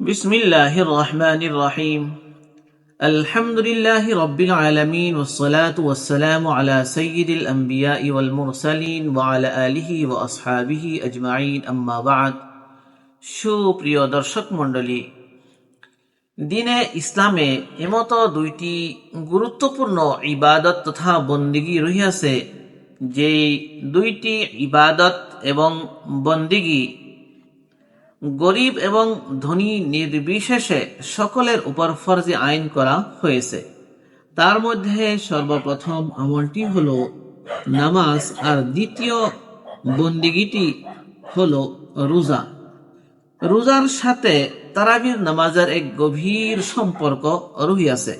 بسم الله الرحمن الرحيم الحمد لله رب العالمين والصلاة والسلام على سيد الأنبياء والمرسلين وعلى آله وأصحابه أجمعين أما بعد সুপ্রিয় দর্শক মণ্ডলী দিনে ইসলামে এমতো দুইটি গুরুত্বপূর্ণ ইবাদত তথা বন্দিগি রহিয়াছে যেই দুইটি ইবাদত এবং বন্দিগি গরিব এবং ধনী নির্বিশেষে সকলের উপর ফরজে আইন করা হয়েছে। তার মধ্যে সর্বপ্রথম আমলটি হল নামাজ, আর দ্বিতীয় বন্দিগিটি হল রোজা। রোজার সাথে তারাবির নামাজের এক গভীর সম্পর্ক রহিয়াছে।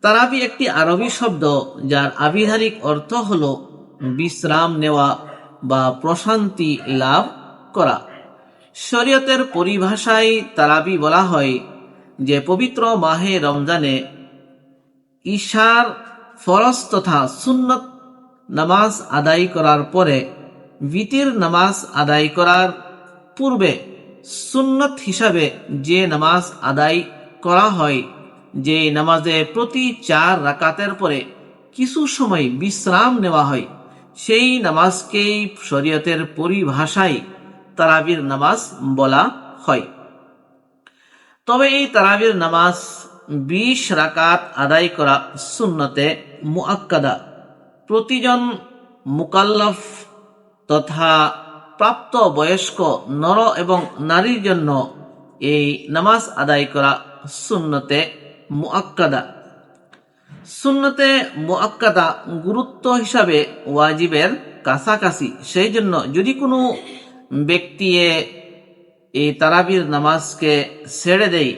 তারাবি একটি আরবি শব্দ, যার আবিধানিক অর্থ হলো বিশ্রাম নেওয়া বা প্রশান্তি লাভ করা। শরীয়তের পরিভাষায় তারাবি বলা হয় যে পবিত্র মাহে রমজানে ঈশার ফরজ তথা সুন্নত নামাজ আদায় করার পরে বিতির নামাজ আদায় করার পূর্বে সুন্নত হিসাবে যে নামাজ আদায় করা হয়, যে নামাজে প্রতি চার রাকাতের পরে কিছু সময় বিশ্রাম নেওয়া হয়, সেই নামাজকেই শরীয়তের পরিভাষায় তারাবির নামাজ বলা হয়। তবে এই তারাবির নামাজ বিশ রাকাত আদায় করা সুন্নতে মুআক্কাদা। প্রতিজন মুকাল্লফ তথা প্রাপ্ত বয়স্ক নর এবং নারীর জন্য এই নামাজ আদায় করা সুন্নতে মুআক্কাদা। সুন্নতে মুআক্কাদা গুরুত্ব হিসাবে ওয়াজিবের কাছাকাছি। সেই জন্য যদি কোনো ব্যক্তি এই তারাবির নামাজকে ছেড়ে দেয়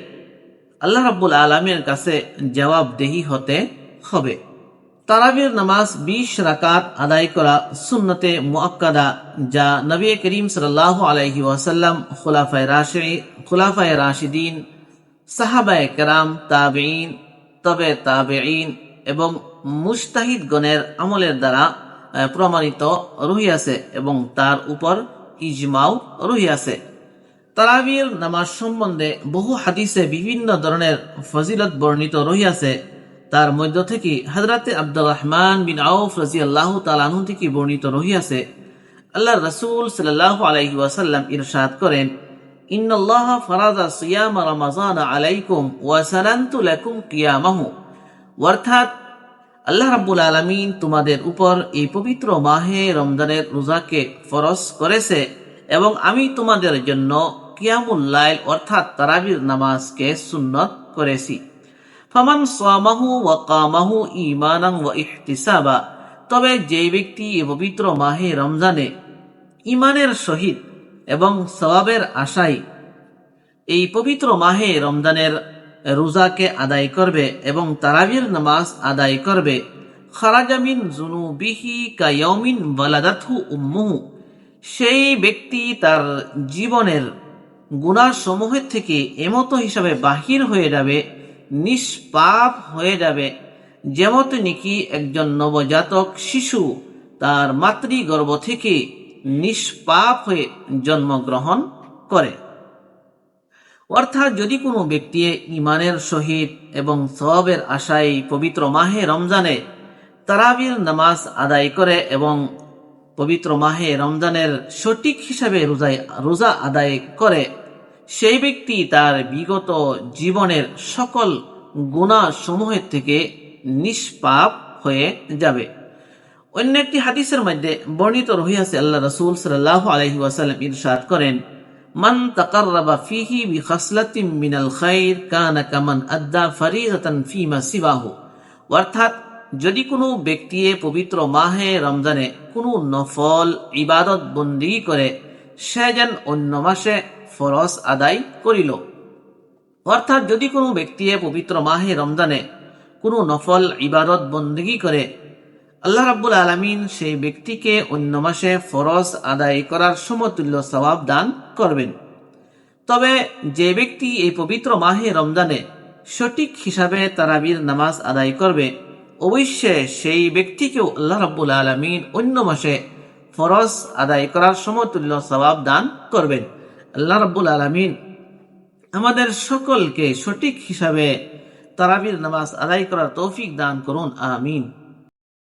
আল্লাহ রাব্বুল আলমীর কাছে জবাবদেহি হতে হবে। তারাবির নামাজ বিশ রাকাত আদায় করা সুন্নতে মুআক্কাদা, যা নবী করিম সাল্লাহ আলাইহি ওয়াসাল্লাম, খুলাফায় রাশি খুলাফায় রাশিদিন, সাহাবায় কেরাম তাবেইন তবে তাবেইন এবং মুস্তাহিদ গণের আমলের দ্বারা প্রমাণিত রহিয়াছে এবং তার উপর ইজমাও রহিয়াছে তারাবির নামাজ সম্বন্ধে বহু হাদিসে বিভিন্ন ধরনের ফজিলত বর্ণিত রহিয়াছে তার মধ্য থেকে হজরতে আব্দুর রহমান বিন আউফ রাজি আল্লাহ তালাহু থেকে বর্ণিত রহিয়াছে আল্লাহ রসুল সাল্লাহ আলাইহি ওয়াসাল্লাম ইরশাদ করেন সিয়াম রমাজান আলাইকুম ওয়াসালান্তু লাকুম কিয়ামাহু। অর্থাৎ আল্লাহ রাব্বুল আলামিন তোমাদের উপর এই পবিত্র মাহে রমজানের রোজাকে ফরজ করেছে এবং আমি তোমাদের জন্য কিয়ামুল লাইল অর্থাৎ তারাবির নামাজকে সুন্নত করেছি। ফামান সামাহু ওয়া কামাহু ঈমানান ওয়া ইহতিসাবা। তবে যে ব্যক্তি এই পবিত্র মাহে রমজানে ইমানের সহিত এবং সওয়াবের আশায় এই পবিত্র মাহে রমজানের রোজাকে আদায় করবে এবং তারাবির নামাজ আদায় করবে। খারাজামিন জুনুবিহি কায়মিন ওয়ালাদাতহু উম্মুহু। সেই ব্যক্তি তার জীবনের গুণাসমূহের থেকে এমতো হিসাবে বাহির হয়ে যাবে, নিষ্পাপ হয়ে যাবে, যেমত নাকি একজন নবজাতক শিশু তার মাতৃগর্ভ থেকে নিষ্পাপ হয়ে জন্মগ্রহণ করে। অর্থাৎ যদি কোনো ব্যক্তি ইমানের সহিত এবং সবের আশায় পবিত্র মাহে রমজানে তারাবির নামাজ আদায় করে এবং পবিত্র মাহে রমজানের সঠিক হিসাবে রোজায়, রোজা আদায় করে, সেই ব্যক্তি তার বিগত জীবনের সকল গুণা সমূহের থেকে নিষ্পাপ হয়ে যাবে। অন্য একটি হাদিসের মধ্যে বর্ণিত রহিয়াছে, আল্লাহ রসুল সাল্লাহ আলহি ওয়াসাল্লাম ইরশাদ করেন মান তাকাররাবা ফিহি বিখাসলাতিম মিনাল খাইর কানা কামান আদ্দা ফরিদাতান ফিমা সিবাহু অর্থাৎ, যদি কোনো ব্যক্তি পবিত্র মাহে রমজানে কোনো নফল, ইবাদত বন্দি করে, সে যেন অন্য মাসে ফরজ আদায় করিল। অর্থাৎ, যদি কোনো ব্যক্তি পবিত্র মাহে রমজানে কোনো নফল, ইবাদত বন্দী করে আল্লাহ রাব্বুল আলমিন সেই ব্যক্তিকে অন্য মাসে ফরজ আদায় করার সমতুল্য সবাব দান করবেন। তবে যে ব্যক্তি এই পবিত্র মাহে রমজানে সঠিক হিসাবে তারাবির নামাজ আদায় করবে, অবশ্যই সেই ব্যক্তিকেও আল্লাহ রাব্বুল আলমিন অন্য মাসে ফরজ আদায় করার সমতুল্য সবাব দান করবেন। আল্লাহ রাব্বুল আলমিন আমাদের সকলকে সঠিক হিসাবে তারাবির নামাজ আদায় করার তৌফিক দান করুন, আমিন।